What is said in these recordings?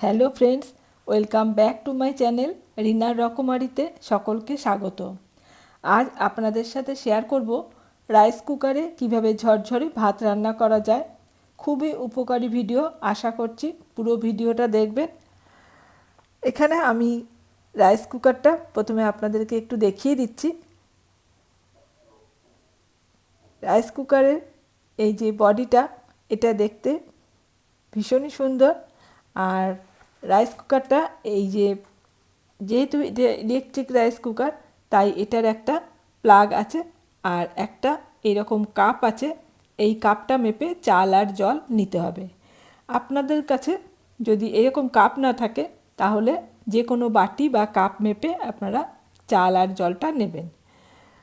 Hello friends, welcome back to my channel রিনার রকমারিতে সকলকে স্বাগত। আজ আপনাদের সাথে শেয়ার করব রাইস কুকারে কীভাবে ঝরঝরে ভাত রান্না করা যায়। খুবই উপকারী ভিডিও, আশা করছি পুরো ভিডিওটা দেখবেন। এখানে আমি রাইস কুকারটা প্রথমে আপনাদেরকে একটু দেখিয়ে দিচ্ছি। রাইস কুকারের এই যে বডিটা, এটা দেখতে ভীষণই সুন্দর। আর রাইস কুকারটা এই যে, যেহেতু ইলেকট্রিক রাইস কুকার তাই এটার একটা প্লাগ আছে আর একটা এরকম কাপ আছে। এই কাপটা মেপে চাল আর জল নিতে হবে। আপনাদের কাছে যদি এরকম কাপ না থাকে, তাহলে যে কোনো বাটি বা কাপ মেপে আপনারা চাল আর জলটা নেবেন।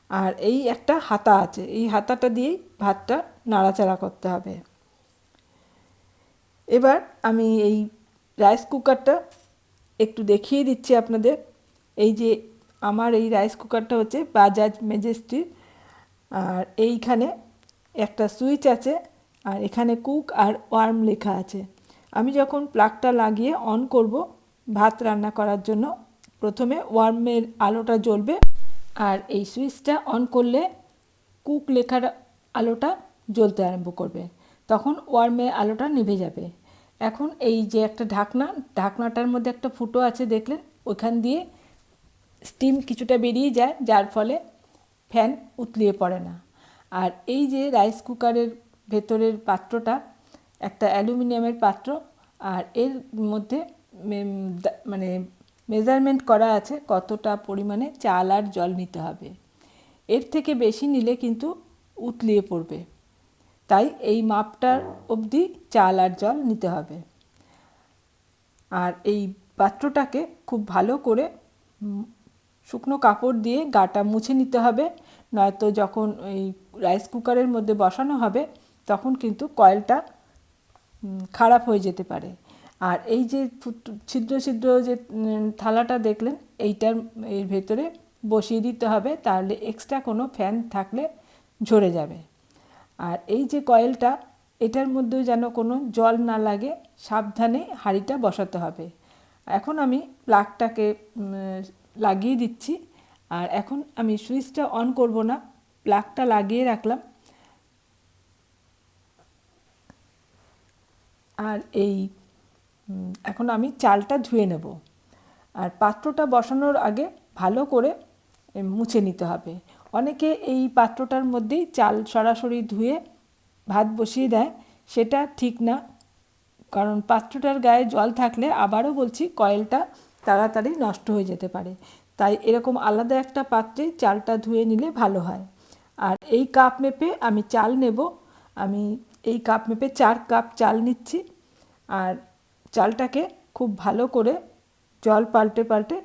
আর এই একটা হাতা আছে, এই হাতাটা দিয়েই ভাতটা নাড়াচাড়া করতে হবে। এবার আমি এই রাইস কুকারটা একটু দেখিয়ে দিচ্ছি আপনাদের। এই যে আমার এই রাইস কুকারটা হচ্ছে বাজাজ মেজেস্টির আর এইখানে একটা সুইচ আছে, আর এখানে কুক আর ওয়ার্ম লেখা আছে। আমি যখন প্লাগটা লাগিয়ে অন করব, ভাত রান্না করার জন্য, প্রথমে ওয়ার্মের আলোটা জ্বলবে, আর এই সুইচটা অন করলে কুক লেখার আলোটা জ্বলতে আরম্ভ করবে। তখন ওয়ার্মের আলোটা নিভে যাবে। এখন এই যে একটা ঢাকনা, ঢাকনাটার মধ্যে একটা ফুটো আছে দেখলেন? ওইখান দিয়ে স্টিম কিছুটা বেরিয়ে যায়, যার ফলে ফ্যান উতলিয়ে পড়ে না। আর এই যে রাইস কুকারের ভেতরের পাত্রটা, একটা অ্যালুমিনিয়ামের পাত্র, আর এর মধ্যে মানে মেজারমেন্ট করা আছে কতটা পরিমাণে চাল আর জল নিতে হবে। এর থেকে বেশি নিলে কিন্তু উতলিয়ে পড়বে। তাই এই মাপটার অবধি চাল আর জল নিতে হবে। আর এই পাত্রটাকে খুব ভালো করে শুকনো কাপড় দিয়ে গাটা মুছে নিতে হবে, নয়তো যখন এই রাইস কুকারের মধ্যে বসানো হবে তখন কিন্তু কয়েলটা খারাপ হয়ে যেতে পারে। আর এই যে ছিদ্র ছিদ্র যে থালাটা দেখলেন, এইটার এর ভেতরে বসিয়ে দিতে হবে, তাহলে এক্সট্রা কোনো ফ্যান থাকলে ঝরে যাবে। আর এই যে কয়েলটা, এটার মধ্যেও যেন কোনো জল না লাগে, সাবধানে হাঁড়িটা বসাতে হবে। এখন আমি প্লাগটাকে লাগিয়ে দিচ্ছি। আর এখন আমি সুইচটা অন করব না, প্লাগটা লাগিয়ে রাখলাম। আর এই এখন আমি চালটা ধুয়ে নেব। আর পাত্রটা বসানোর আগে ভালো করে মুছে নিতে হবে। অনেকে এই পাত্রটার মধ্যেই চাল সরাসরি ধুয়ে ভাত বসিয়ে দেয়, সেটা ঠিক না। কারণ পাত্রটার গায়ে জল থাকলে আবারও বলছি কয়েলটা তাড়াতাড়ি নষ্ট হয়ে যেতে পারে। তাই এরকম আলাদা একটা পাত্রে চালটা ধুয়ে নিলে ভালো হয়। আর এই কাপ মেপে আমি চাল নেব। আমি এই কাপ মেপে চার কাপ চাল নিচ্ছি। আর চালটাকে খুব ভালো করে জল পাল্টে পাল্টে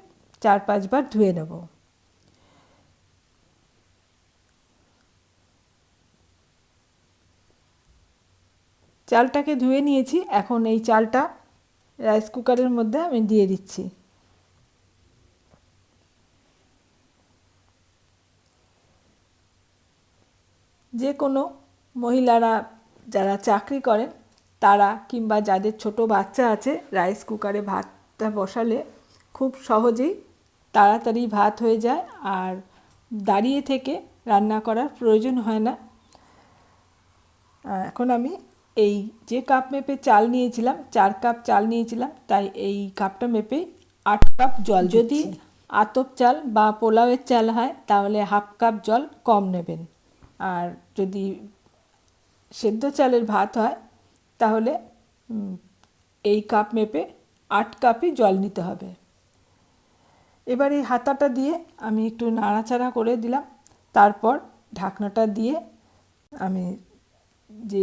চার পাঁচবার ধুয়ে নেব। চালটাকে ধুয়ে নিয়েছি। এখন এই চালটা রাইস কুকারের মধ্যে আমি দিয়ে দিচ্ছি। যে কোনো মহিলারা যারা চাকরি করেন, তারা কিংবা যাদের ছোট বাচ্চা আছে রাইস কুকারে ভাতটা বসালে খুব সহজেই তাড়াতাড়ি ভাত হয়ে যায় আর দাঁড়িয়ে থেকে রান্না করার প্রয়োজন হয় না। এখন আমি এই যে কাপ মেপে চাল নিয়েছিলাম চার কাপ চাল নিয়েছিলাম তাই এই কাপটা মেপে আট কাপ জল যদি আতপ চাল বা পোলাওয়ের চাল হয় তাহলে হাফ কাপ জল কম নেবেন। আর যদি সেদ্ধ চালের ভাত হয় তাহলে এই কাপ মেপে আট কাপই জল নিতে হবে। এবার এই হাতাটা দিয়ে আমি একটু নাড়াচাড়া করে দিলাম। তারপর ঢাকনাটা দিয়ে আমি যে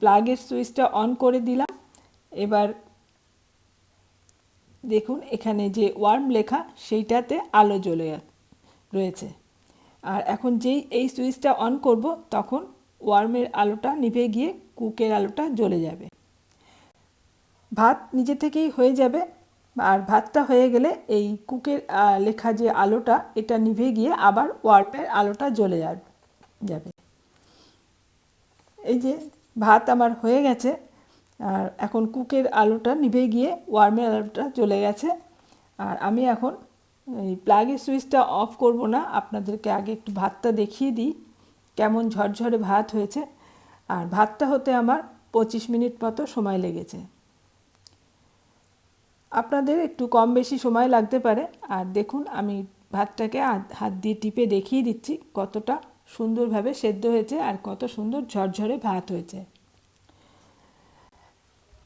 প্লাগের সুইচটা অন করে দিলাম। এবার দেখুন, এখানে যে ওয়ার্ম লেখা, সেইটাতে আলো জ্বলে রয়েছে। আর এখন যেই, এই সুইচটা অন করব, তখন ওয়ার্মের আলোটা নিভে গিয়ে কুকের আলোটা জ্বলে যাবে। ভাত নিজে থেকেই হয়ে যাবে। আর ভাতটা হয়ে গেলে এই কুকের লেখা যে আলোটা, এটা নিভে গিয়ে আবার ওয়ার্মের আলোটা জ্বলে যাবে। এই যে ভাত আমার হয়ে গেছে, আর এখন কুকের আলোটা নিভে গিয়ে ওয়ার্মের আলোটা চলে গেছে। আর আমি এখন এই প্লাগের সুইচটা অফ করব না, আপনাদেরকে আগে একটু ভাতটা দেখিয়ে দিই, কেমন ঝরঝরে ভাত হয়েছে। আর ভাতটা হতে আমার পঁচিশ মিনিট মতো সময় লেগেছে। আপনাদের একটু কম বেশি সময় লাগতে পারে, আর দেখুন আমি ভাতটাকে হাত দিয়ে টিপে দেখিয়ে দিচ্ছি কতটা সুন্দরভাবে সেদ্ধ হয়েছে আর কত সুন্দর ঝরঝরে ভাত হয়েছে।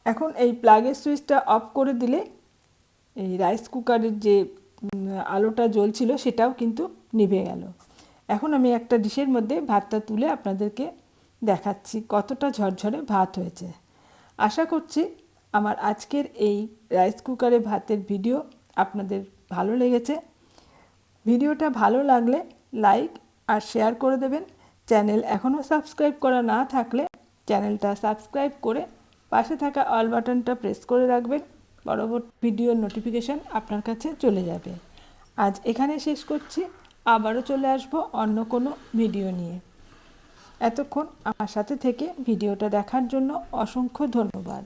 এখন এই প্লাগের সুইচটা অফ করে দিলে এই রাইস কুকারের যে আলোটা জ্বলছিল সেটাও কিন্তু নিভে গেল। এখন আমি একটা ডিশের মধ্যে ভাতটা তুলে আপনাদেরকে দেখাচ্ছি কতটা ঝরঝরে ভাত হয়েছে। আশা করছি আমার আজকের এই রাইস কুকারে ভাতের ভিডিও আপনাদের ভালো লেগেছে। ভিডিওটা ভালো লাগলে লাইক আর শেয়ার করে দেবেন। চ্যানেল এখনও সাবস্ক্রাইব করা না থাকলে চ্যানেলটা সাবস্ক্রাইব করে পাশে থাকা অল বাটনটা প্রেস করে রাখবেন। পরবর্তী ভিডিওর নোটিফিকেশান আপনার কাছে চলে যাবে। আজ এখানে শেষ করছি। আবারও চলে আসব অন্য কোনো ভিডিও নিয়ে। এতক্ষণ আমার সাথে থেকে ভিডিওটা দেখার জন্য অসংখ্য ধন্যবাদ।